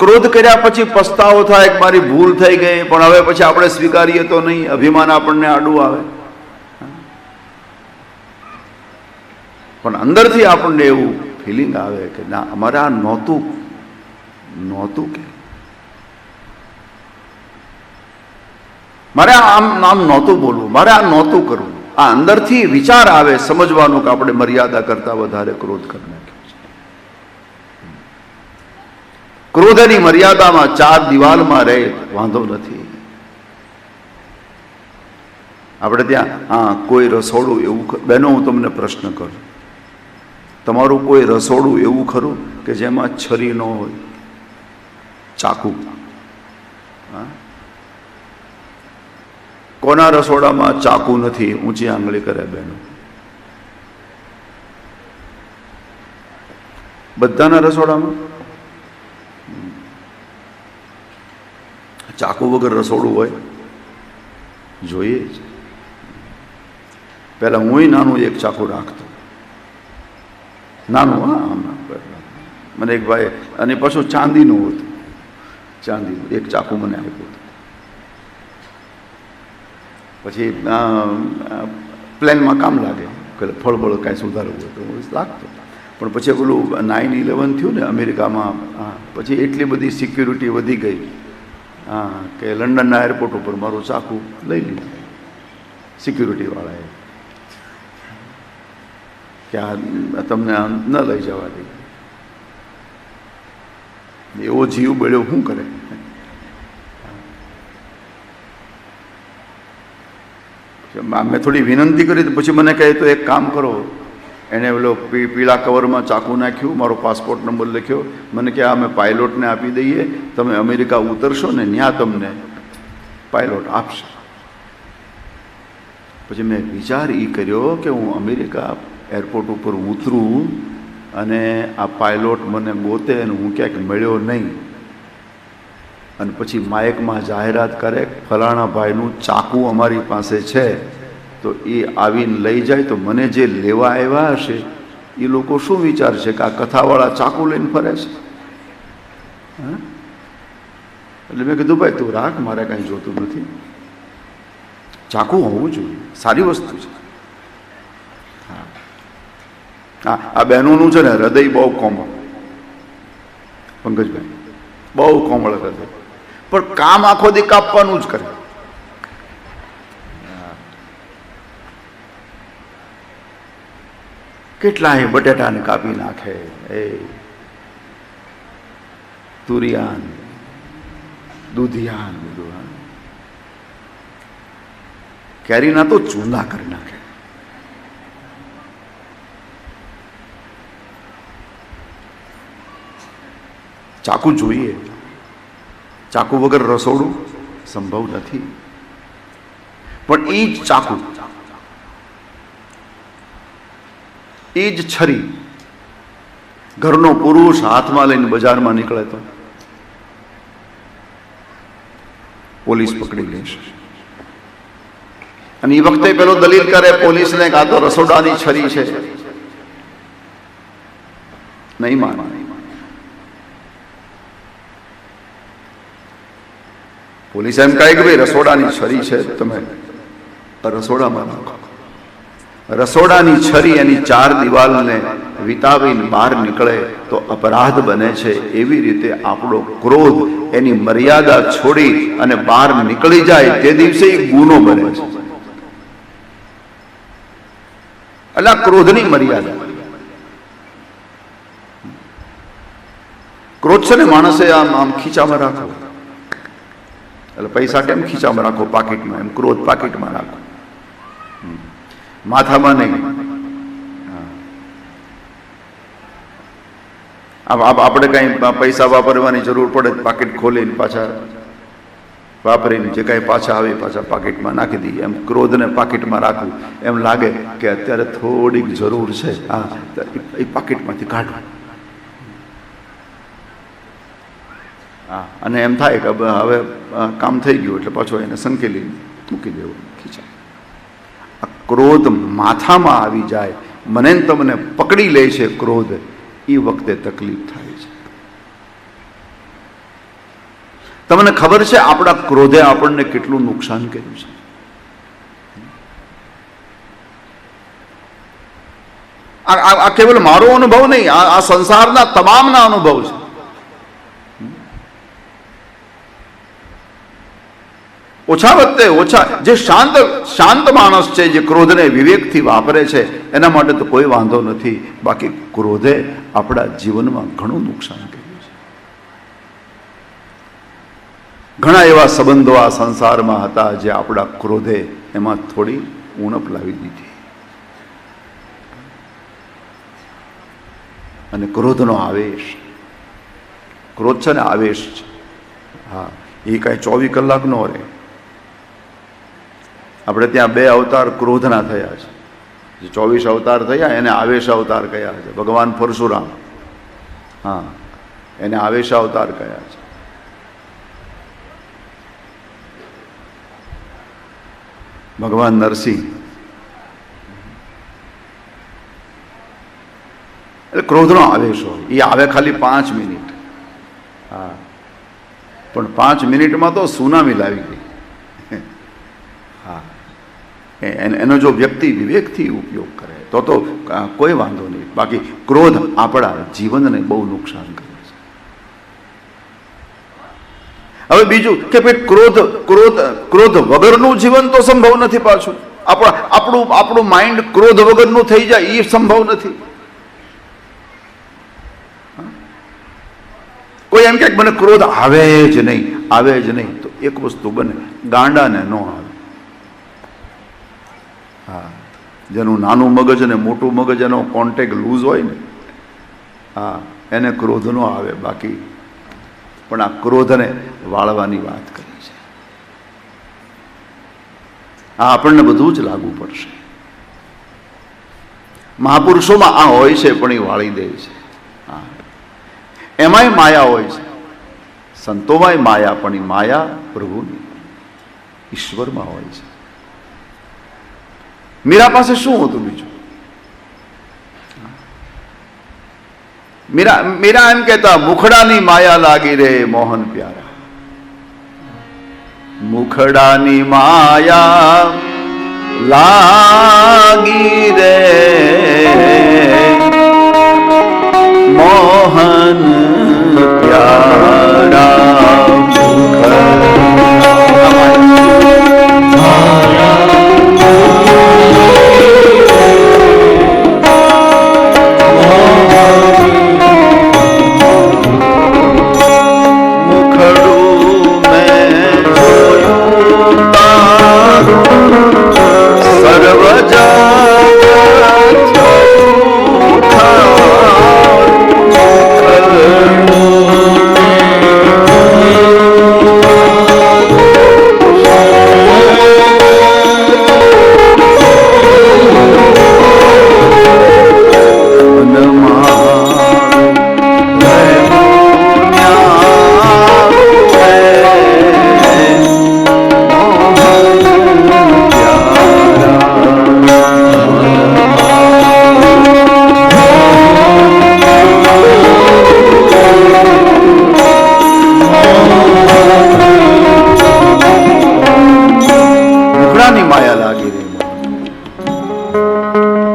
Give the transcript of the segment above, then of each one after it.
ક્રોધ કર્યા પછી પસ્તાવો થાય, કે મારી ભૂલ થઈ ગઈ, પણ હવે પછી આપણે સ્વીકારીએ તો નહીં. અભિમાન આપણને આડું આવે. પણ અંદરથી આપણને એવું ફિલિંગ આવે કે ના, અમારે આ નહોતું. નહોતું કે. મારે આમ આમ નહોતું બોલવું. મારે આ નહોતું કરવું. આ અંદરથી વિચાર આવે, સમજવાનું કે આપણે મર્યાદા કરતાં વધારે ક્રોધ કરી નાખ્યો છે ક્રોધની મર્યાદામાં ચાર દિવાલમાં રહે, વાંધો નથી. આપણે ત્યાં, હા, કોઈ રસોડું એવું બહેનો હું તમને પ્રશ્ન કરું. તમારું કોઈ રસોડું એવું ખરું કે જેમાં છરી ન હોય? ચાકુ. કોના રસોડામાં ચાકુ નથી? ઊંચી આંગળી કરે બહેનો બધાના રસોડામાં? ચાકુ વગર રસોડું હોય, જોઈએ જ. પહેલાં હુંય નાનું એક ચાકુ રાખતો. નાનું, હા, આમ મને એક ભાઈ અને પાછું ચાંદીનું હતું. ચાંદીનું, એક ચાકુ મને આપ્યું હતું. પછી પ્લેનમાં કામ લાગે. કે ફળબળ કાંઈ સુધારવું હોય તો લાગતો પણ પછી પેલું નાઇન ઇલેવન થયું ને અમેરિકામાં પછી એટલી બધી સિક્યુરિટી વધી ગઈ. હા, કે લંડનના એરપોર્ટ ઉપર મારું ચાકુ લઈ લીધું. સિક્યુરિટીવાળાએ કે આ તમને આમ ન લઈ જવા દે. એવો જીવ બળ્યો શું કરે? મેં થોડી વિનંતી કરી, તો પછી મને કહે, તો એક કામ કરો. એને પેલો પીળા કવરમાં ચાકુ નાખ્યું, મારો પાસપોર્ટ નંબર લખ્યો. મને કે, આ અમે પાયલોટને આપી દઈએ. તમે અમેરિકા ઉતરશો ને ત્યાં તમને પાયલોટ આપશે. પછી મેં વિચાર એ કર્યો કે હું અમેરિકા એરપોર્ટ ઉપર ઉતરું અને આ પાયલોટ મને ગોતે અને હું ક્યાંક મળ્યો નહીં. અને પછી માયકમાં જાહેરાત કરે ફલાણા ભાઈનું ચાકુ અમારી પાસે છે. તો એ આવીને લઈ જાય તો મને જે લેવા આવ્યા હશે, એ લોકો શું વિચારશે કે આ કથાવાળા ચાકુ લઈને ફરે છે? એટલે મેં કીધું, ભાઈ, તું રાખ, મારે કાંઈ જોતું નથી. ચાકુ હોવું જોઈએ, સારી વસ્તુ છે. હા. હા આ બહેનોનું છે ને હૃદય બહુ કોમળ. પંકજભાઈ, બહુ કોમળ હૃદય. પણ કામ આખો દી કાપવાનું જ કરે. કેટલાય બટેટાને કાપી નાખે. એ તુરિયાન, દૂધિયાન બધું કેરીના તો ચૂંદા કરી નાખે. ચાકુ જોઈએ. ચાકુ વગર રસોડું સંભવ નથી. પણ એ જ ચાકુ એ જ છરી ઘરનો પુરુષ હાથમાં લઈને બજારમાં નીકળે તો પોલીસ પકડી લેશે અને એ વખતે પેલો દલીલ કરે પોલીસને કાં તો રસોડાની છરી છે. નહીં માને. પોલીસ એમ કહે કે ભાઈ રસોડાની છરી છે તમે રસોડામાં રાખો. રસોડાની છરી એની ચાર દિવાલને વિતાવીને બહાર નીકળે તો અપરાધ બને છે. એવી રીતે આપણો ક્રોધ એની મર્યાદા છોડી અને બહાર નીકળી જાય તે દિવસે ગુનો બને છે. એટલે ક્રોધની મર્યાદા. ક્રોધ છે ને માણસે આમ આમ ખીચામાં રાખો એટલે પૈસા કેમ ખીચામાં રાખો પાકીટમાં એમ ક્રોધ પાકીટમાં રાખો. માથામાં નહીં. આપણે કાંઈ પૈસા વાપરવાની જરૂર પડે પાકીટ ખોલીને પાછા વાપરીને જે કાંઈ પાછા આવે પાછા પાકીટમાં નાખી દઈએ. એમ ક્રોધને પાકીટમાં રાખવું. એમ લાગે કે અત્યારે થોડીક જરૂર છે. હા એ- પાકીટમાંથી કાઢવું. હા, અને એમ થાય કે હવે કામ થઈ ગયું એટલે પાછો એને સંકેલી મૂકી દેવું. ખીચા ક્રોધ માથામાં આવી જાય. મને તમને પકડી લે છે ક્રોધ. એ વખતે તકલીફ થાય છે. તમને ખબર છે આપણા ક્રોધે આપણને કેટલું નુકસાન કર્યું છે? આ કેવલ મારો અનુભવ નહીં આ સંસારના તમામના અનુભવ છે. ઓછા વખતે ઓછા, જે શાંત શાંત માણસ છે, જે ક્રોધને વિવેકથી વાપરે છે, એના માટે તો કોઈ વાંધો નથી. બાકી ક્રોધે આપણા જીવનમાં ઘણું નુકસાન કર્યું છે. ઘણા એવા સંબંધો આ સંસારમાં હતા જે આપણા ક્રોધે એમાં થોડી ઉણપ લાવી દીધી. અને ક્રોધનો આવેશ, ક્રોધ છે ને આવેશ છે. હા, એ કાંઈ ચોવીસ કલાકનો રહે. આપણે ત્યાં બે અવતાર ક્રોધના થયા છે. જે ચોવીસ અવતાર થયા, એને આવેશ અવતાર કયા છે? ભગવાન પરશુરામ. હા, એને આવેશ અવતાર કયા છે? ભગવાન નરસિંહ. એટલે ક્રોધનો આવેશ હોય. એ આવે ખાલી પાંચ મિનિટ. હા. પણ પાંચ મિનિટમાં તો સુનામી લાવી ગઈ હા એ- એન- જો વ્યક્તિ વિવેકથી ઉપયોગ કરે, તો તો કોઈ વાંધો નહીં. બાકી ક્રોધ આપણા જીવનને બહુ નુકસાન કરે છે. હવે બીજું કે ભાઈ ક્રોધ ક્રોધ ક્રોધ વગરનું જીવન તો સંભવ નથી પાછું. આપણા આપણું આપણું માઇન્ડ ક્રોધ વગરનું થઈ જાય એ સંભવ નથી. કોઈ એમ કે મને ક્રોધ આવે જ નહીં, આવે જ નહીં, તો એક વસ્તુ બને, ગાંડાને ન આવે. હા. જેનું નાનું મગજ અને મોટું મગજ એનો કોન્ટેક લૂઝ હોય ને, હા, એને ક્રોધ ન આવે બાકી. પણ આ ક્રોધને વાળવાની વાત કરી છે. આ આપણને બધું જ લાગુ પડશે. મહાપુરુષોમાં આ હોય છે, પણ એ વાળી દે છે. હા. એમાંય માયા હોય છે. સંતોમાંય માયા, પણ એ માયા પ્રભુની. ઈશ્વરમાં હોય છે. મીરા પાસે શું હતું બીજું મીરા મીરા એમ કહેતા મુખડાની માયા લાગી રે મોહન પ્યારા મુખડાની માયા લાગી રે મોહન પ્યારા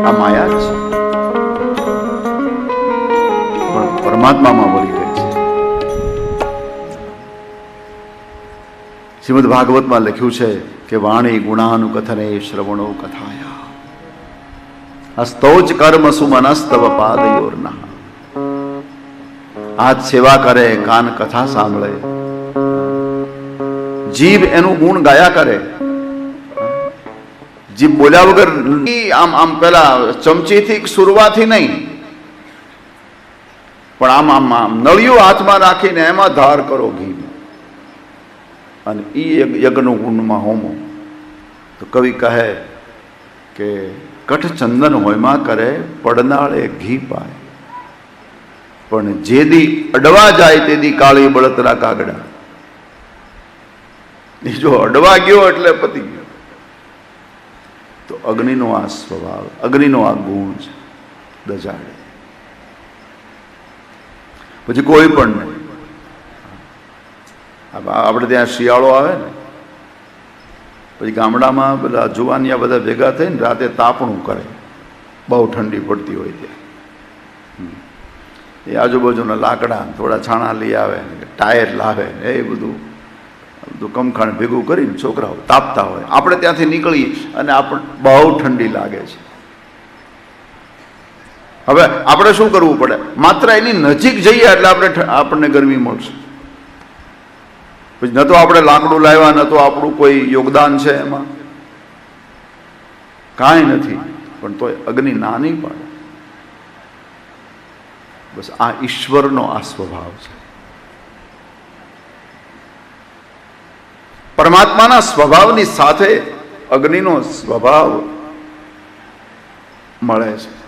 આ માયા છે. પણ પરમાત્મામાં વળી ગઈ છે. શ્રીમદ ભાગવતમાં લખ્યું છે કે વાણી ગુણાનું કથને શ્રવણો કથાયા. હસ્તોજ કર્મ સુમનસ્તવ પાદયોરના. હાથ સેવા કરે, કાન કથા સાંભળે. જીભ એનું ગુણ ગાયા કરે જીભ બોલ્યા વગર આમ આમ પેલા ચમચીથી સુરવાથી નહીં. પણ આમ આમ આમ નળિયું હાથમાં રાખીને એમાં ધાર કરો ઘી અને એ યજ્ઞ- ગુણમાં હોમો. તો કવિ કહે કે કઠ ચંદન હોયમાં કરે પડનાળે ઘી પાય. પણ જે દી અડવા જાય તે દી કાળી બળતરા કાગડા. એ જો અડવા ગયો એટલે પતી ગયો. તો અગ્નિનો આ સ્વભાવ, અગ્નિનો આ ગુણ છે દજાડે પછી કોઈ પણ નહીં. આપણે ત્યાં શિયાળો આવે ને, પછી ગામડામાં બધા જુવાનિયા બધા ભેગા થઈને રાતે તાપણું કરે. બહુ ઠંડી પડતી હોય ત્યાં. એ આજુબાજુના લાકડા થોડા છાણા લઈ આવે ટાયર લાવે ને, એ બધું બધું કમખાણ ભેગું કરીને છોકરાઓ તાપતા હોય. આપણે ત્યાંથી નીકળીએ અને આપણે બહુ ઠંડી લાગે છે. હવે આપણે શું કરવું પડે? માત્ર એની નજીક જઈએ એટલે આપણે આપણને ગરમી મળશે. પછી ન તો આપણે લાકડું લાવ્યા, ન તો આપણું કોઈ યોગદાન છે એમાં. કાંઈ નથી, પણ તોય અગ્નિ ના નહીં પાડે. બસ આ ઈશ્વરનો આ સ્વભાવ છે. પરમાત્માના સ્વભાવની સાથે અગ્નિનો સ્વભાવ મળે છે.